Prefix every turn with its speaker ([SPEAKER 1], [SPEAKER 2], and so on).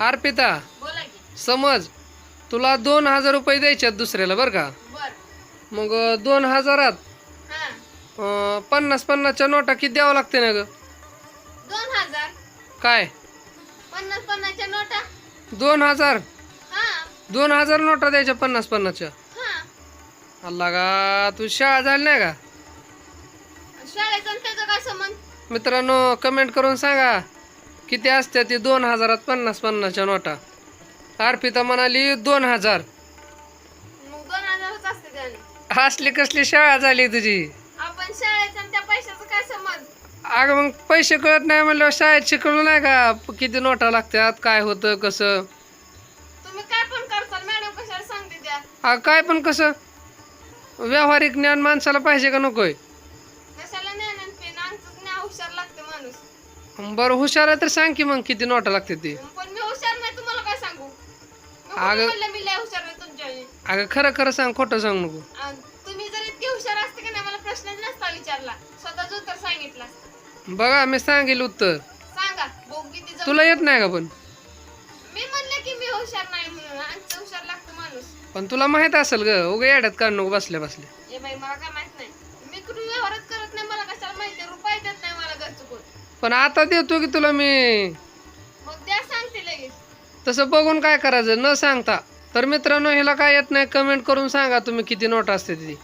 [SPEAKER 1] अर्पिता समज तुला दोन हजार रुपये द्यायच्यात दुसऱ्याला बरं का? मग दोन हजारात
[SPEAKER 2] हा.
[SPEAKER 1] पन्नास पन्नासच्या नोटा किती द्यावं लागते ना ग?
[SPEAKER 2] दोन हजार.
[SPEAKER 1] काय?
[SPEAKER 2] पन्नास पन्नासच्या नोटा?
[SPEAKER 1] दोन हजार?
[SPEAKER 2] हा.
[SPEAKER 1] दोन हजार नोटा द्यायच्या पन्नास पन्नासच्या?
[SPEAKER 2] हा.
[SPEAKER 1] अल्ला का तू शाळा झाली नाही का?
[SPEAKER 2] शाळेचा काय संबंध
[SPEAKER 1] मित्रांनो कमेंट करून सांगा. किती असते ती? दोन हजारात पन्नास पन्नासच्या नोटा. अर्पिता म्हणाली दोन हजार.
[SPEAKER 2] मग दोन हजारच असते त्याने.
[SPEAKER 1] असली कसली शाळा झाली तुझी?
[SPEAKER 2] आपण शाळेचा आणि त्या पैशाचा काय संबंध?
[SPEAKER 1] अगं मग पैसे कळत नाही म्हणल्यावर शाळेत शिकवलं नाही का? किती नोटा लागतात काय होतं कसं?
[SPEAKER 2] तुम्ही काय पण करताल मॅडम कशाला सांगते त्या?
[SPEAKER 1] अगं काय पण कसं? व्यावहारिक ज्ञान माणसाला पाहिजे का नकोय?
[SPEAKER 2] कशाला ज्ञान पेन? आमचं ज्ञान हुशार लागते माणूस.
[SPEAKER 1] बरं हुशार आहे तर सांग की मग किती नोटा लागते ती.
[SPEAKER 2] पण मी हुशार नाही तुम्हाला काय सांगू? मी कुठं
[SPEAKER 1] अगं-
[SPEAKER 2] म्हणलं मी लय हुशार आहे तुमच्या वाणी?
[SPEAKER 1] अगं खरं खरं सांग खोटं सांग नको.
[SPEAKER 2] आणि तुम्ही जर इतके हुशार असते की नाही मला प्रश्नच नसता विचारला. स्वतःच उत्तर सांगितलं. असतं
[SPEAKER 1] बघा मी सांगेल उत्तर.
[SPEAKER 2] सांगा.
[SPEAKER 1] तुला येत नाही का पण?
[SPEAKER 2] मी म्हणलं की मी हुशार नाही म्हणून आमचं हुशार लागतो माणूस.
[SPEAKER 1] पण तुला माहीत असेल ग उगा येड्यात काढ नको बसल्या बसल्या.
[SPEAKER 2] ए बाई मला काय माहीत नाही. मी कुठून व्यवहारच करत नाही मला कशाला माहिती रुपये देत नाही मला घर चुकून
[SPEAKER 1] पण आता देतो की तुला मी.
[SPEAKER 2] मग द्या सांगते लगेच.
[SPEAKER 1] तसं बघून काय करायचं न सांगता. तर मित्रांनो ह्याला काय येत नाही कमेंट करून सांगा तुम्ही किती नोट असते ती.